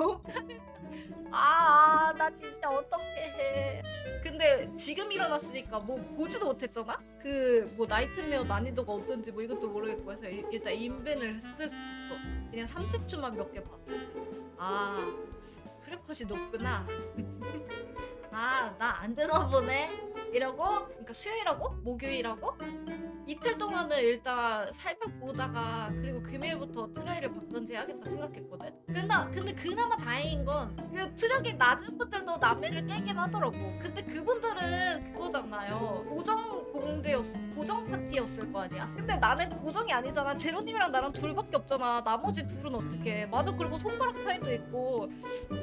아, 나 진짜 어떡해. 근데 지금 일어났으니까 뭐 보지도 못했잖아? 그 뭐 나이트메어 난이도가 어떤지 뭐 이것도 모르겠고 해서 일- 일단 인벤을 쓱 봤어. 그냥 30초만 몇 개 봤어. 아, 프레컷이 높구나. 아, 나 안 되나 보네. 이러고 그러니까 수요일하고 목요일하고 이틀 동안은 일단 살펴보다가 그리고 금요일부터 트라이를 받던지 해야겠다 생각했거든. 근데 근데 그나마 다행인 건 그 투력이 낮은 분들도 남해를 깨긴 하더라고. 근데 그분들은 그거잖아요. 고정 공대였 고정 파티였을 거 아니야. 근데 나는 고정이 아니잖아. 제로님이랑 나랑 둘밖에 없잖아. 나머지 둘은 어떻게? 맞아. 그리고 손가락 차이도 있고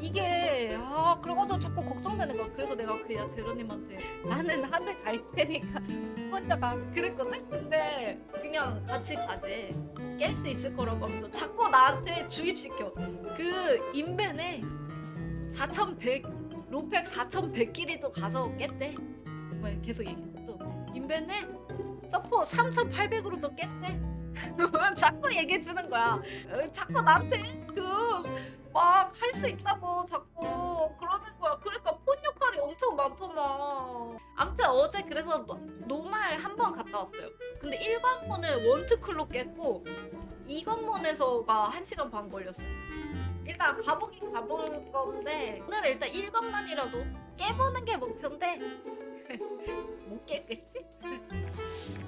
이게 아 그래가지고 자꾸 걱정되는 거야. 그래서 내가 그냥 제로님한테 나는 하늘 갈 테니까 혼자 가 그랬거든. 근데 그냥 같이 가지. 깰 수 있을 거라고 하면서 자꾸 나한테 주입시켜. 그 인벤에 4100 로펙 4100끼리도 가서 깼대. 뭐 계속 얘기해. 또 인벤에 서포 3800으로도 깼대. 자꾸 얘기해 주는 거야. 어, 자꾸 나한테 그막 할 수 있다고 자꾸 그러는 거야. 그러니까 폰 역할이 엄청 많더만. 아무튼 어제 그래서 노- 노말 한 번 갔다 왔어요. 근데 1관문은 원투클로 깼고 2관문에서가 1시간 반 걸렸어. 일단 가보긴 가볼 건데 오늘 일단 1관만이라도 깨보는 게 목표인데 못 깼겠지?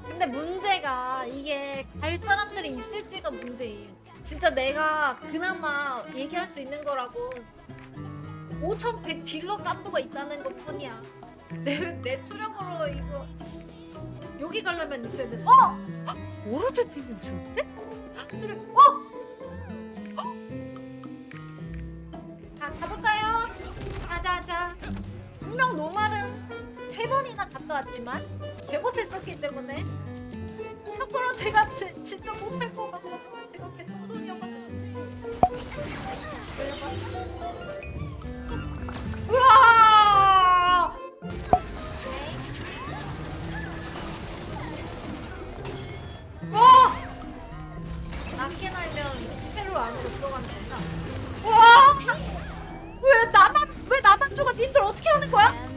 근데 문제가 이게 갈 사람들이 있을지가 문제예요. 진짜 내가 그나마 얘기할 수 있는 거라고 5100 딜러 깜부가 있다는 것 뿐이야. 내, 내 투력으로 이거 여기 가려면 있어야 돼. 어! 오로즈 팀이 오셨는데? 투력, 어! 자, 가볼까요? 가자. 분명 노말은 세 번이나 갔다 왔지만 개못했었기 때문에 참고로 제가 지, 진짜 못할 것 같아서 제가 개소전이어가지고 우와! 와! 낮게 날면 스페로 안으로 들어가는 건가? 와! 왜 나만 왜 나만 죽어? 님들 어떻게 하는 거야?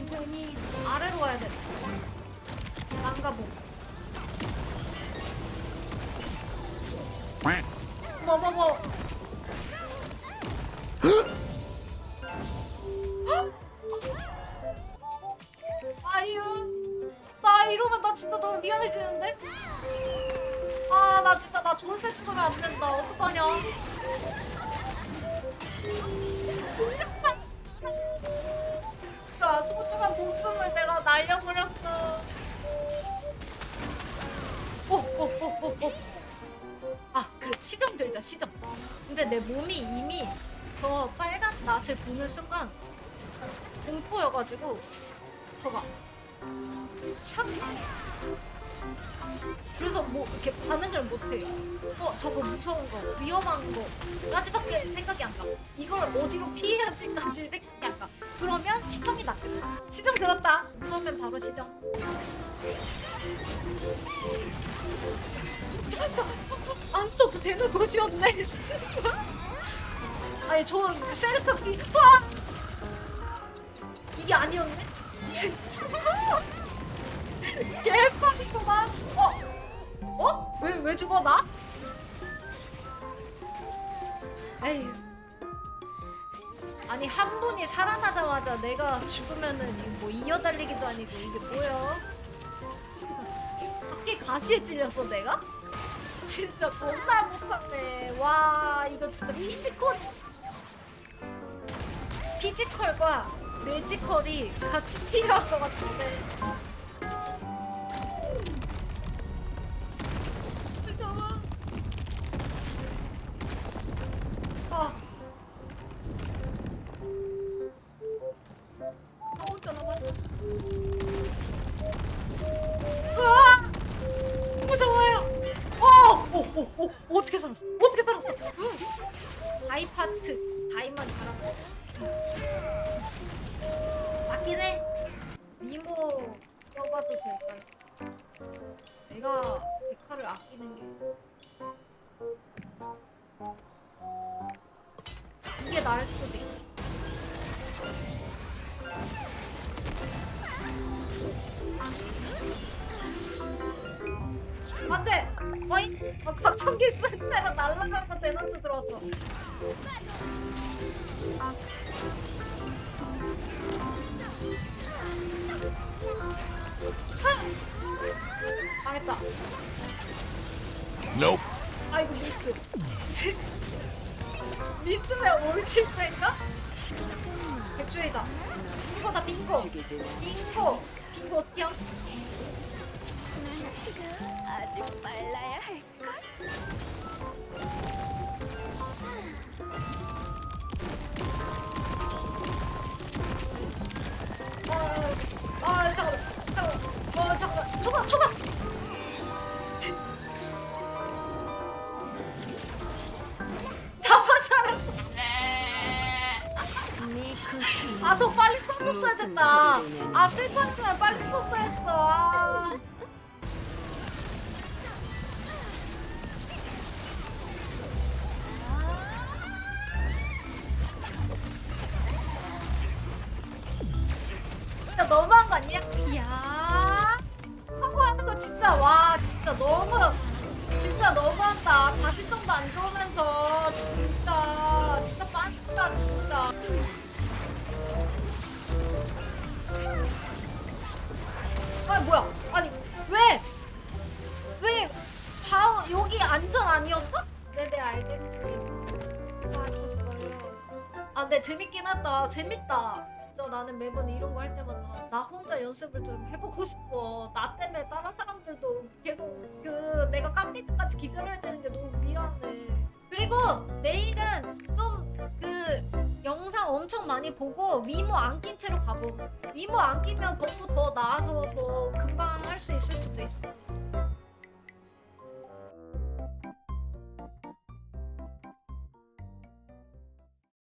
아유, 나 이러면 나 진짜 너무 미안해지는데? 아, 나 진짜 나 전세 죽으면 안 된다. 어떡하냐? 나 소중한 목숨을 내가 날려버렸어. 오, 오, 오, 오, 오. 아, 그래 시정 들자 시정. 근데 내 몸이 이미 저 빨간 낫을 보는 순간 공포여가지고 저가 샥. 그래서 뭐 이렇게 반응을 못해요. 어 저거 무서운 거 위험한 거까지밖에 생각이 안 가. 이걸 어디로 피해야지까지 생각이 안 가. 그러면 시정이 낫겠다. 시정 들었다. 무서우면 바로 시정. 저안 써도 되는 곳이었네. 아니 저 셀카기 와 이게 아니었네. 개판이구만. 어? 어? 왜, 왜 죽어, 나? 에휴. 아니, 한 분이 살아나자마자 내가 죽으면은 뭐 이어달리기도 아니고 이게 뭐야? 밖에 가시에 찔렸어, 내가? 진짜 겁나 못하네. 와, 이거 진짜 피지컬. 피지컬과 뇌지컬이 같이 필요할 것 같은데. 무서워. 아. 나 혼자 남았어. 으아! 무서워요. 어! 어, 어, 어, 어떻게 살았어? 어떻게 살았어? 응. 다이파트, 다이만 잘하고. 맞긴 해. 미모 써봐도 될까요? 내가 데카를 아끼는 게 이게 나을 수도 있어. 안돼. 어이? 어, 박성기 센터로 날라가고 대낮에 들어왔어. Nope. 아이고 미스. 미스면. 빙고다 빙고. 죽이지 마. 빙고. 빙고 어떻게 함? 눈치가 아주 빨라야 할 써줬어야 됐다. 아 슬펐으면 빨리 썼어야 했어. 아. 진짜 너무한 거 아니야? 이야 하고 하는 거 진짜 와 진짜 너무 진짜 너무한다 다시 좀도 안 좋으면서 진짜 진짜 빤스다 진짜 재밌긴 하다. 재밌다. 진짜 나는 매번 이런 거 할 때마다 나 혼자 연습을 좀 해보고 싶어. 나 때문에 다른 사람들도 계속 그 내가 깎일 때까지 기다려야 되는 게 너무 미안해. 그리고 내일은 좀 그 영상 엄청 많이 보고 미모 안 낀 채로 가봄 미모 안 끼면 버프 더 나아서 더 금방 할 수 있을 수도 있어